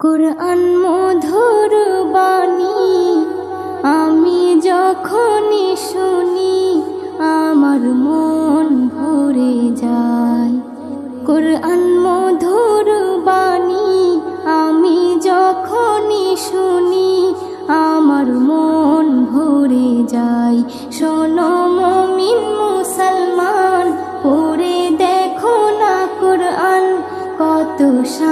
কোরআন মধুর বাণী আমি যখনই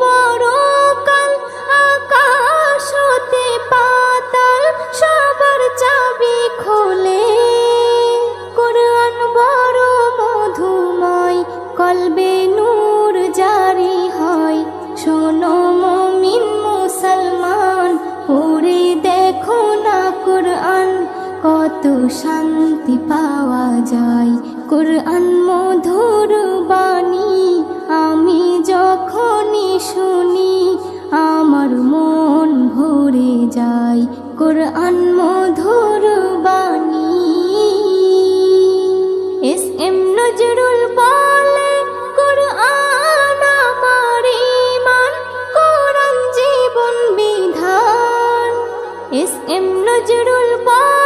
পরকাল আকাশ হতে পাতাল, সবার চাবি খোলে। কোরআন বড় মধুময়, কলবে জারি হয়। শোনো মমিন মুসলমান, পড়ে দেখো না কোরআন, কত শান্তি পাওয়া যায়। কোরআন মধুর বাণী মধুর বাণী। এস এম নজরুল বলে, কোরআন আমার ইমান কোরআন জীবন বিধান। এস এম নজরুল বলে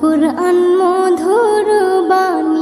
কুরআন মধুর বাণী।